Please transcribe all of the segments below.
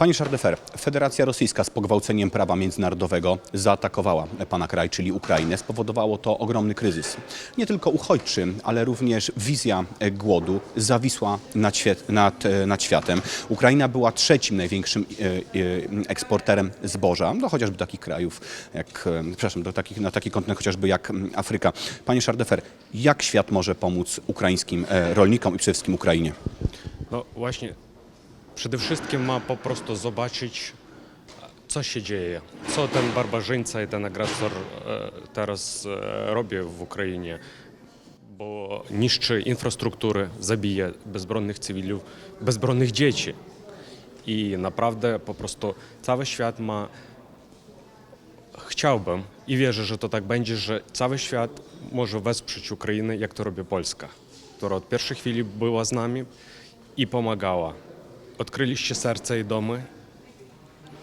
Panie Szardefer, Federacja Rosyjska z pogwałceniem prawa międzynarodowego zaatakowała pana kraj, czyli Ukrainę. Spowodowało to ogromny kryzys. Nie tylko uchodźczy, ale również wizja głodu zawisła nad, nad, e, nad światem. Ukraina była trzecim największym e, e, eksporterem zboża, do chociażby takich krajów jak, przepraszam, do takich, na taki kontynent chociażby jak Afryka. Panie Szardefer, jak świat może pomóc ukraińskim rolnikom i przede wszystkim Ukrainie? No właśnie, przede wszystkim ma po prostu zobaczyć, co się dzieje, co ten barbarzyńca i ten agresor e, teraz e, robi w Ukrainie, bo niszczy infrastrukturę, zabija bezbronnych cywilów, bezbronnych dzieci. I naprawdę po prostu cały świat ma chciałbym i wierzę, że to tak będzie, że cały świat może wesprzeć Ukrainę, jak to robi Polska, która od pierwszej chwili była z nami i pomagała. Serca i domy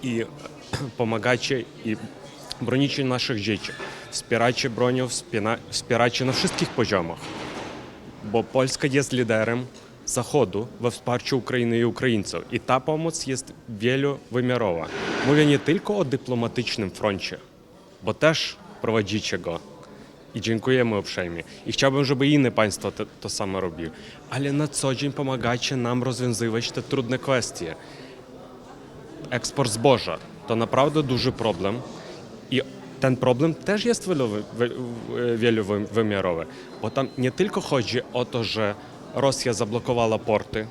i pomagacie i bronicie naszych dzieci. Wspierajcie bronią, wspiera- wspierajcie na wszystkich poziomach, bo Polska jest liderem Zachodu we wsparciu Ukrainy i Ukraińców. I ta pomoc jest wielowymiarowa. Mówię nie tylko o dyplomatycznym froncie, bo też prowadzicie go. Uprzejmie. I chciałbym, żeby inne państwa to, to samo robiły. Ale na co dzień pomagacie nam rozwiązywać te trudne kwestie. Eksport zboża to naprawdę duży problem. I ten problem też jest wielowy- wy- wielowymiarowy, bo tam nie tylko chodzi o to, że Rosja zablokowała porty,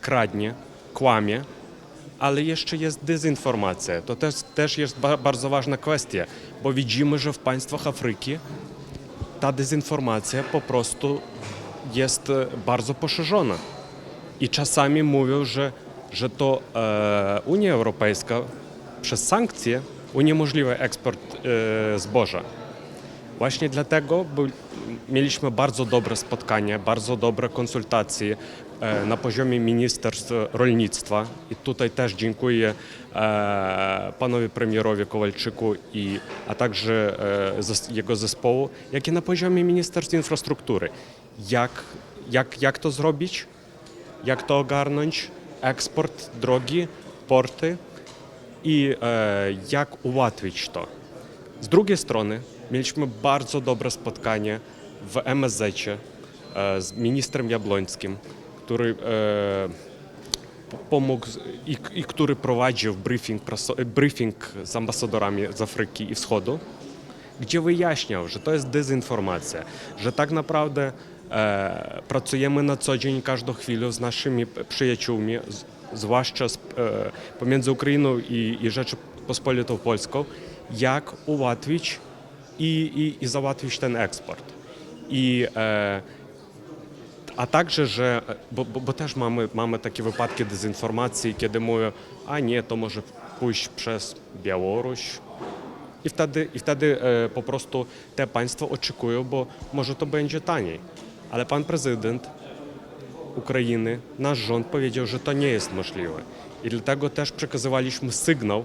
kradnie, kłamie, ale jeszcze jest dezinformacja. To też, też jest ba- bardzo ważna kwestia, bo widzimy, że w państwach Afryki ta dezinformacja po prostu jest e, bardzo poszerzona. I czasami mówią, że, że to e, Unia Europejska przez sankcje uniemożliwia eksport e, zboża. Właśnie dlatego był, mieliśmy bardzo dobre spotkania, bardzo dobre konsultacje e, na poziomie Ministerstw Rolnictwa i tutaj też dziękuję e, panowi premierowi Kowalczyku, i, a także e, jego zespołu, jak i na poziomie Ministerstwa Infrastruktury. Jak, jak, jak to zrobić? Jak to ogarnąć? Eksport, drogi, porty i e, jak ułatwić to. Z drugiej strony mieliśmy bardzo dobre spotkanie w MSZ e, z ministrem Jabłońskim, który e, pomógł i, i który prowadził briefing, briefing z ambasadorami z Afryki i Wschodu, gdzie wyjaśniał, że to jest dezinformacja, że tak naprawdę e, pracujemy na co dzień, każdą chwilę z naszymi przyjaciółmi, z, zwłaszcza z, e, pomiędzy Ukrainą i, i Rzeczypospolitą Polską, jak ułatwić i, i, i załatwić ten eksport. I e, a także, że, bo, bo też mamy, mamy takie wypadki dezinformacji, kiedy mówią, a nie, to może pójść przez Białoruś. I wtedy, i wtedy e, po prostu te państwa oczekują, bo może to będzie taniej. Ale pan prezydent Ukrainy, nasz rząd powiedział, że to nie jest możliwe. I dlatego też przekazywaliśmy sygnał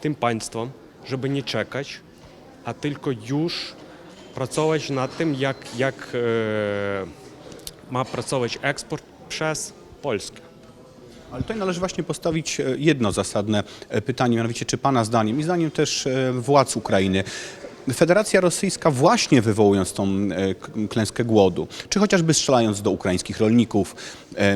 tym państwom, żeby nie czekać, a tylko już pracować nad tym, jak, jak e, ma pracować eksport przez Polskę. Ale tutaj należy właśnie postawić e, jedno zasadne e, pytanie, mianowicie czy Pana zdaniem i zdaniem też władz Ukrainy Federacja Rosyjska właśnie wywołując tą klęskę głodu, czy chociażby strzelając do ukraińskich rolników,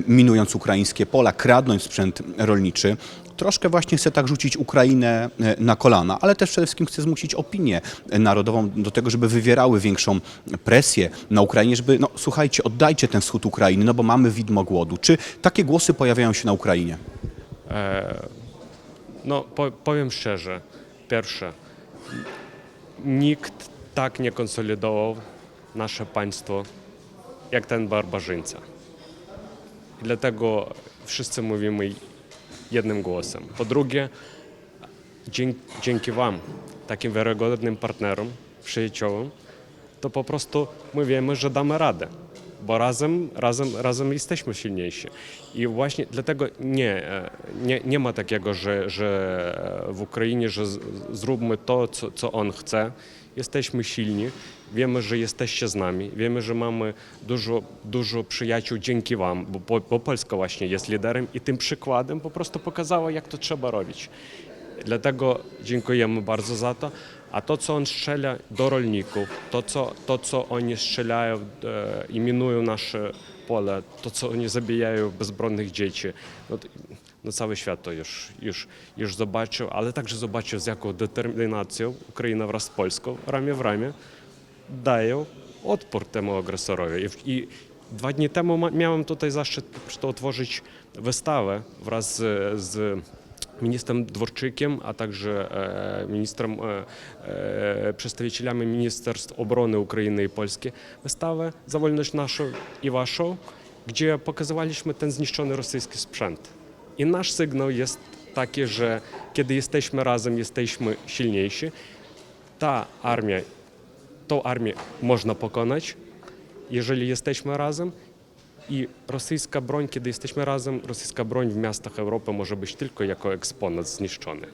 minując ukraińskie pola, kradnąc sprzęt rolniczy, troszkę właśnie chce tak rzucić Ukrainę e, na kolana, ale też przede wszystkim chce zmusić opinię narodową do tego, żeby wywierały większą presję na Ukrainie, żeby, no słuchajcie, oddajcie ten wschód Ukrainy, no bo mamy widmo głodu. Czy takie głosy pojawiają się na Ukrainie? No, po, powiem szczerze, pierwsze, nikt tak nie konsolidował nasze państwo jak ten barbarzyńca. Dlatego wszyscy mówimy jednym głosem. Po drugie, dzięki, dzięki Wam, takim wiarygodnym partnerom, przyjaciołom, to po prostu my wiemy, że damy radę. Bo razem, razem, razem jesteśmy silniejsi. I właśnie dlatego nie, e, nie, nie ma takiego, że, że w Ukrainie, że zróbmy to, co, co on chce. Jesteśmy silni, wiemy, że jesteście z nami, wiemy, że mamy dużo, dużo przyjaciół dzięki Wam, bo, bo Polska właśnie jest liderem i tym przykładem po prostu pokazała, jak to trzeba robić. Dlatego dziękujemy bardzo za to. A to, co on strzela do rolników, to, co, to, co oni strzelają e, i minują nasze pole, to, co oni zabijają bezbronnych dzieci, no, no cały świat to już, już, już zobaczył, ale także zobaczył, z jaką determinacją Ukraina wraz z Polską, ramię w ramię, dają odpór temu agresorowi. I, i dwa dni temu miałem tutaj zaszczyt otworzyć wystawę wraz z, z ministrem Dworczykiem, a także przedstawicielami Ministerstw Obrony Ukrainy i Polski. Wystawę za wolność naszą i waszą, gdzie pokazywaliśmy ten zniszczony rosyjski sprzęt. I nasz sygnał jest taki, że kiedy jesteśmy razem, jesteśmy silniejsi. Ta armia tą armię można pokonać, jeżeli jesteśmy razem. I rosyjska broń, kiedy jesteśmy razem, rosyjska broń w miastach Europy może być tylko jako eksponat zniszczony.